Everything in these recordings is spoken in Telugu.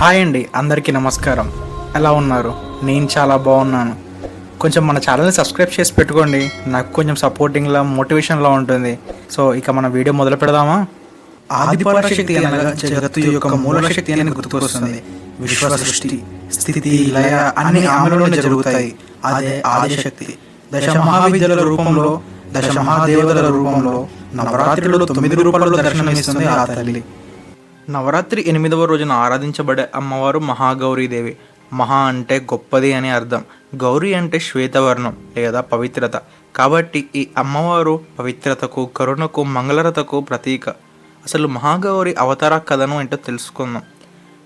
హాయ్ అండి అందరికీ నమస్కారం. ఎలా ఉన్నారు? నేను చాలా బాగున్నాను. కొంచెం మన ఛానల్ని సబ్స్క్రైబ్ చేసి పెట్టుకోండి. నాకు కొంచెం సపోర్టింగ్లా మోటివేషన్లా ఉంటుంది. సో ఇక మన వీడియో మొదలు పెడదామా? ఆదిపరాశక్తి అనగా జగత్తు యొక్క మూలశక్తి అని గుర్తుకొస్తుంది. విశ్వ సృష్టి స్థితి లయ అన్ని ఆమెలోనే జరుగుతాయి. అదే ఆదిశక్తి. దశ మహావిద్యల రూపంలో దశ మహాదేవతల రూపంలో నవరాత్రిలో తొమ్మిది రూపాయలలో దర్శనమిస్తుంది ఆ తల్లి. నవరాత్రి ఎనిమిదవ రోజున ఆరాధించబడే అమ్మవారు మహాగౌరీదేవి. మహా అంటే గొప్పది అని అర్థం. గౌరీ అంటే శ్వేతవర్ణం లేదా పవిత్రత. కాబట్టి ఈ అమ్మవారు పవిత్రతకు కరుణకు మంగళరతకు ప్రతీక. అసలు మహాగౌరి అవతార కథను ఏంటో తెలుసుకుందాం.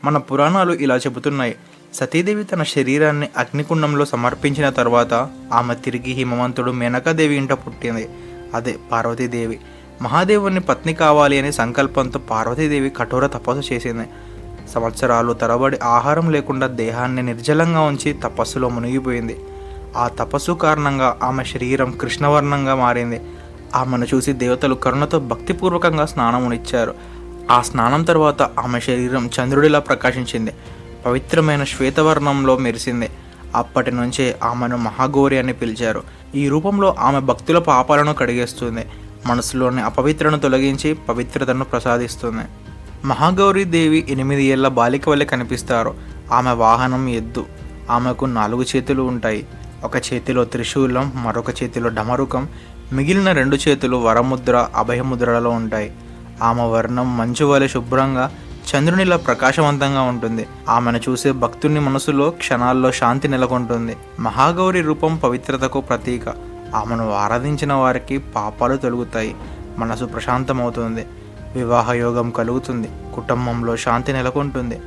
మన పురాణాలు ఇలా చెబుతున్నాయి. సతీదేవి తన శరీరాన్ని అగ్నికుండంలో సమర్పించిన తర్వాత ఆమె తిరిగి హిమవంతుడు మేనకాదేవి ఇంట పుట్టింది. అదే పార్వతీదేవి. మహాదేవుని పత్ని కావాలి అనే సంకల్పంతో పార్వతీదేవి కఠోర తపస్సు చేసింది. సంవత్సరాలు తరబడి ఆహారం లేకుండా దేహాన్ని నిర్జలంగా ఉంచి తపస్సులో మునిగిపోయింది. ఆ తపస్సు కారణంగా ఆమె శరీరం కృష్ణవర్ణంగా మారింది. ఆమెను చూసి దేవతలు కరుణతో భక్తిపూర్వకంగా స్నానమునిచ్చారు. ఆ స్నానం తర్వాత ఆమె శరీరం చంద్రుడిలా ప్రకాశించింది. పవిత్రమైన శ్వేతవర్ణంలో మెరిసింది. అప్పటి నుంచే ఆమెను మహాగౌరి అని పిలిచారు. ఈ రూపంలో ఆమె భక్తుల పాపాలను కడిగేస్తుంది. మనసులోని అపవిత్రను తొలగించి పవిత్రతను ప్రసాదిస్తుంది. మహాగౌరీ దేవి ఎనిమిది ఏళ్ళ బాలిక వల్లే కనిపిస్తారు. ఆమె వాహనం ఎద్దు. ఆమెకు నాలుగు చేతులు ఉంటాయి. ఒక చేతిలో త్రిశూలం మరొక చేతిలో డమరుకం. మిగిలిన రెండు చేతులు వరముద్ర అభయముద్రలలో ఉంటాయి. ఆమె వర్ణం మంచు వలె శుభ్రంగా చంద్రునిలా ప్రకాశవంతంగా ఉంటుంది. ఆమెను చూసే భక్తుని మనసులో క్షణాల్లో శాంతి నెలకొంటుంది. మహాగౌరి రూపం పవిత్రతకు ప్రతీక. ఆమెను ఆరాధించిన వారికి పాపాలు తొలుగుతాయి. మనసు ప్రశాంతమవుతుంది. వివాహ యోగం కలుగుతుంది. కుటుంబంలో శాంతి నెలకొంటుంది.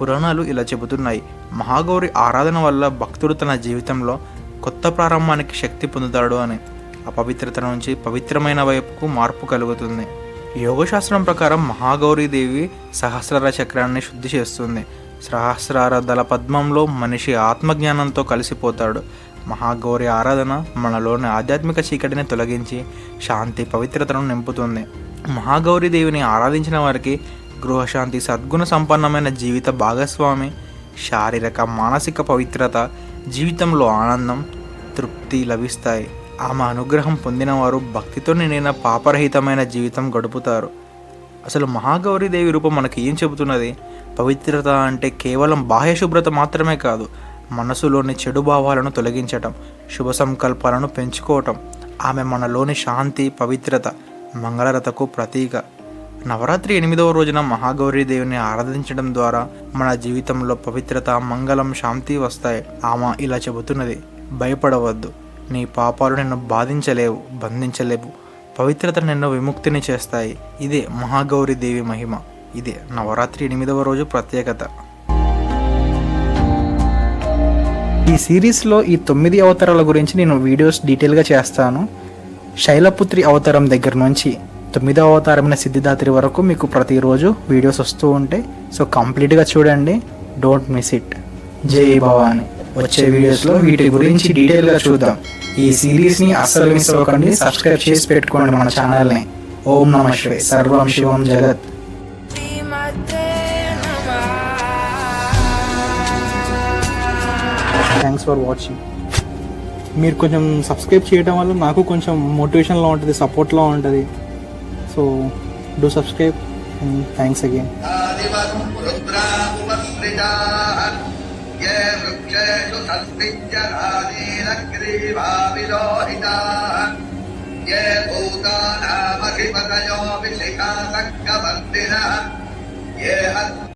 పురాణాలు ఇలా చెబుతున్నాయి. మహాగౌరి ఆరాధన వల్ల భక్తుడు తన జీవితంలో కొత్త ప్రారంభానికి శక్తి పొందుతాడు అని. అపవిత్రత నుంచి పవిత్రమైన వైపుకు మార్పు కలుగుతుంది. యోగశాస్త్రం ప్రకారం మహాగౌరీదేవి సహస్రార చక్రాన్ని శుద్ధి చేస్తుంది. సహస్రార దళ పద్మంలో మనిషి ఆత్మజ్ఞానంతో కలిసిపోతాడు. మహాగౌరి ఆరాధన మనలోని ఆధ్యాత్మిక చీకటిని తొలగించి శాంతి పవిత్రతను నింపుతుంది. మహాగౌరి దేవిని ఆరాధించిన వారికి గృహశాంతి సద్గుణ సంపన్నమైన జీవిత భాగస్వామి శారీరక మానసిక పవిత్రత జీవితంలో ఆనందం తృప్తి లభిస్తాయి. ఆమె అనుగ్రహం పొందినవారు భక్తితో నిండిన పాపరహితమైన జీవితం గడుపుతారు. అసలు మహాగౌరి దేవి రూపం మనకి ఏం చెబుతున్నది? పవిత్రత అంటే కేవలం బాహ్య శుభ్రత మాత్రమే కాదు మనసులోని చెడు భావాలను తొలగించటం శుభ సంకల్పాలను పెంచుకోవటం ఆమె మనలోని శాంతి పవిత్రత మంగళరతకు ప్రతీక. నవరాత్రి ఎనిమిదవ రోజున మహాగౌరీ దేవిని ఆరాధించడం ద్వారా మన జీవితంలో పవిత్రత మంగళం శాంతి వస్తాయి. ఆమె ఇలా చెబుతున్నది భయపడవద్దు. నీ పాపాలు నిన్ను బాధించలేవు బంధించలేవు. పవిత్రత నిన్ను విముక్తిని చేస్తాయి. ఇదే మహాగౌరీ దేవి మహిమ. ఇదే నవరాత్రి ఎనిమిదవ రోజు ప్రత్యేకత. ఈ సిరీస్లో ఈ తొమ్మిది అవతారాల గురించి నేను వీడియోస్ డీటెయిల్గా చేస్తాను. శైలపుత్రి అవతారం దగ్గర నుంచి తొమ్మిదో అవతారమైన సిద్ధిదాత్రి వరకు మీకు ప్రతిరోజు వీడియోస్ వస్తూ ఉంటాయి. సో కంప్లీట్గా చూడండి. డోంట్ మిస్ ఇట్ జై భవాని. వచ్చే వీడియోస్లో వీటి గురించి డీటెయిల్గా చూద్దాం. ఈ సిరీస్ని అస్సలు మిస్ అవ్వకండి. సబ్స్క్రైబ్ చేసి పెట్టుకోండి మన ఛానల్ని. ఓం నమ శివే సర్వం శివం జగత్. థ్యాంక్స్ ఫర్ వాచింగ్ మీరు కొంచెం సబ్స్క్రైబ్ చేయడం వల్ల నాకు కొంచెం మోటివేషన్లో ఉంటుంది సపోర్ట్లో ఉంటుంది so do subscribe thanks again आदिवम् रुद्रामुपसृजाः ये वृक्षेषु सस्मिञ्जरानीलग्रीवाविलोहिताः ये भूतानामधिपतयो विशिखासङ्गवर्तिनः ये